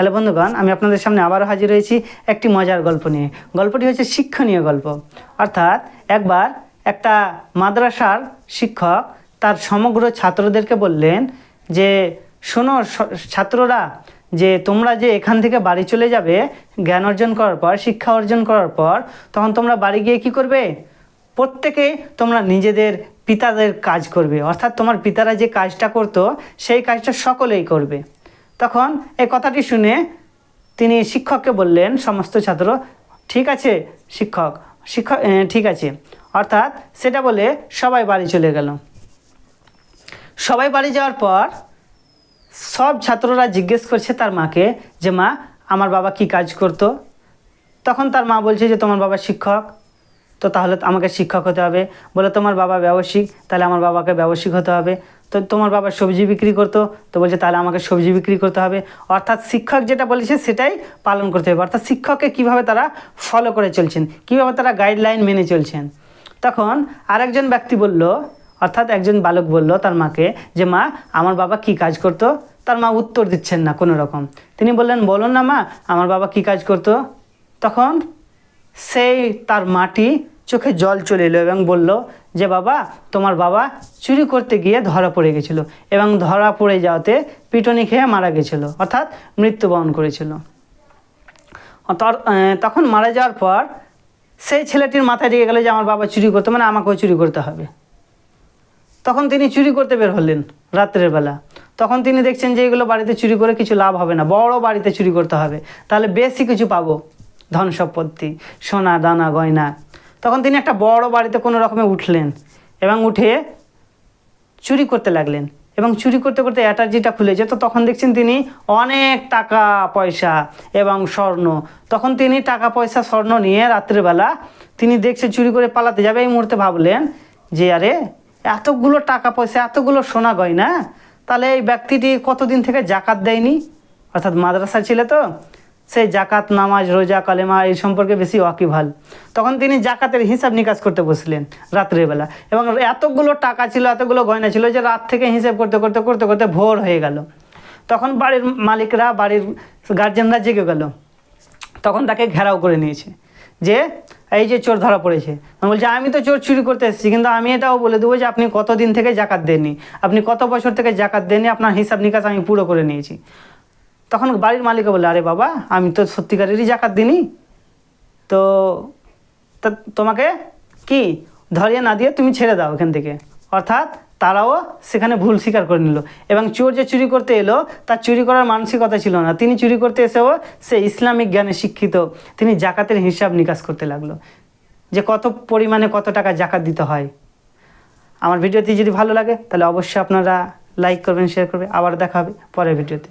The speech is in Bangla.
হ্যালো বন্ধুগণ, আমি আপনাদের সামনে আবারও হাজির হয়েছি একটি মজার গল্প নিয়ে। গল্পটি হচ্ছে শিক্ষণীয় গল্প। অর্থাৎ একবার একটা মাদ্রাসার শিক্ষক তার সমগ্র ছাত্রদেরকে বললেন যে, শোনো ছাত্ররা, যে তোমরা যে এখান থেকে বাড়ি চলে যাবে, জ্ঞান অর্জন করার পর, শিক্ষা অর্জন করার পর, তখন তোমরা বাড়ি গিয়ে কি করবে? প্রত্যেকে তোমরা নিজেদের পিতাদের কাজ করবে। অর্থাৎ তোমার পিতারা যে কাজটা করতো, সেই কাজটা সকলেই করবে। তখন এই কথাটি শুনে তিনি শিক্ষককে বললেন, সমস্ত ছাত্র, ঠিক আছে, শিক্ষক শিক্ষক ঠিক আছে। অর্থাৎ সেটা বলে সবাই বাড়ি চলে গেল। সবাই বাড়ি যাওয়ার পর সব ছাত্ররা জিজ্ঞেস করছে তার মাকে যে, মা, আমার বাবা কি কাজ করতো? তখন তার মা বলছে যে, তোমার বাবা শিক্ষক, তো তাহলে আমাকে শিক্ষক হতে হবে। বলে, তোমার বাবা ব্যবসায়িক তাহলে আমার বাবাকে ব্যবসায়িক হতে হবে। তো তোমার বাবা সবজি বিক্রি করতো, তো বলছে তাহলে আমাকে সবজি বিক্রি করতে হবে। অর্থাৎ শিক্ষক যেটা বলেছে সেটাই পালন করতে হবে। অর্থাৎ শিক্ষককে কীভাবে তারা ফলো করে চলছেন, কীভাবে তারা গাইডলাইন মেনে চলছেন। তখন আরেকজন ব্যক্তি বলল, অর্থাৎ একজন বালক বলল তার মাকে যে, মা, আমার বাবা কি কাজ করতো? তার মা উত্তর দিচ্ছেন না কোনো রকম। তিনি বললেন, বলুন না মা, আমার বাবা কি কাজ করতো? তখন সেই তার মাটি চোখে জল চলে এলো এবং বলল যে বাবা, তোমার বাবা চুরি করতে গিয়ে ধরা পড়ে গেছিল এবং ধরা পড়ে যাওয়াতে পিটনি খেয়ে মারা গেছিল, অর্থাৎ মৃত্যুবরণ করেছিল। তখন মারা যাওয়ার পর সেই ছেলেটির মাথায় রেগে গেল যে আমার বাবা চুরি করতো মানে আমাকেও চুরি করতে হবে। তখন তিনি চুরি করতে বের হলেন রাত্রের বেলা। তখন তিনি দেখছেন যে এগুলো বাড়িতে চুরি করে কিছু লাভ হবে না, বড় বাড়িতে চুরি করতে হবে। তাহলে বেশি কিছু পাবো ধন সম্পত্তি সোনা, দানা, গয়না তখন তিনি একটা বড় বাড়িতে কোনো রকমে উঠলেন এবং উঠে চুরি করতে লাগলেন এবং চুরি করতে করতে অ্যাটার্জিটা খুলে যেত। তখন দেখছেন তিনি অনেক টাকা পয়সা এবং স্বর্ণ। তখন তিনি টাকা পয়সা, স্বর্ণ নিয়ে রাত্রেবেলা তিনি দেখছে চুরি করে পালাতে যাবে। এই মুহূর্তে ভাবলেন যে, আরে, এতগুলো টাকা পয়সা, এতগুলো সোনা গয়না, তাহলে এই ব্যক্তিটি কতদিন থেকে জাকাত দেয়নি? অর্থাৎ মাদ্রাসা ছিল তো। সেই জাকাত, নামাজ, রোজা, কালেমা এই সম্পর্কে বেশি ওয়াকিভাল তখন তিনি জাকাতের হিসাব নিকাশ করতে বসলেন রাত্রেবেলা এবং এতগুলো টাকা ছিল, এতগুলো গয়না ছিল যে রাত থেকে হিসাব করতে করতে করতে করতে ভোর হয়ে গেল। তখন বাড়ির মালিকরা, বাড়ির গার্জেনরা জেগে গেল। তখন তাকে ঘেরাও করে নিয়েছে যে, এই যে চোর ধরা পড়েছে। বলছে, আমি তো চোর চুরি করতে এসেছি, কিন্তু আমি এটাও বলে দেবো যে আপনি কতদিন থেকে জাকাত দেননি। আপনি কত বছর থেকে জাকাত দেননি, আপনার হিসাব নিকাশ আমি পুরো করে নিয়েছি। তখন বাড়ির মালিকও বলে, আরে বাবা, আমি তো সত্যিকারেরই জাকাত দিনি তো তোমাকে কি ধরিয়ে না দিয়ে তুমি ছেড়ে দাও এখান থেকে? অর্থাৎ তারাও সেখানে ভুল স্বীকার করে নিল। এবং চোর যে চুরি করতে এলো তার চুরি করার মানসিকতা ছিল না। তিনি চুরি করতে এসেও সে ইসলামিক জ্ঞানে শিক্ষিত। তিনি জাকাতের হিসাব নিকাশ করতে লাগল। যে কত পরিমাণে কত টাকা জাকাত দিতে হয়। আমার ভিডিওটি যদি ভালো লাগে, তাহলে অবশ্যই আপনারা লাইক করবেন, শেয়ার করবেন। আবার দেখা হবে পরের ভিডিওতে।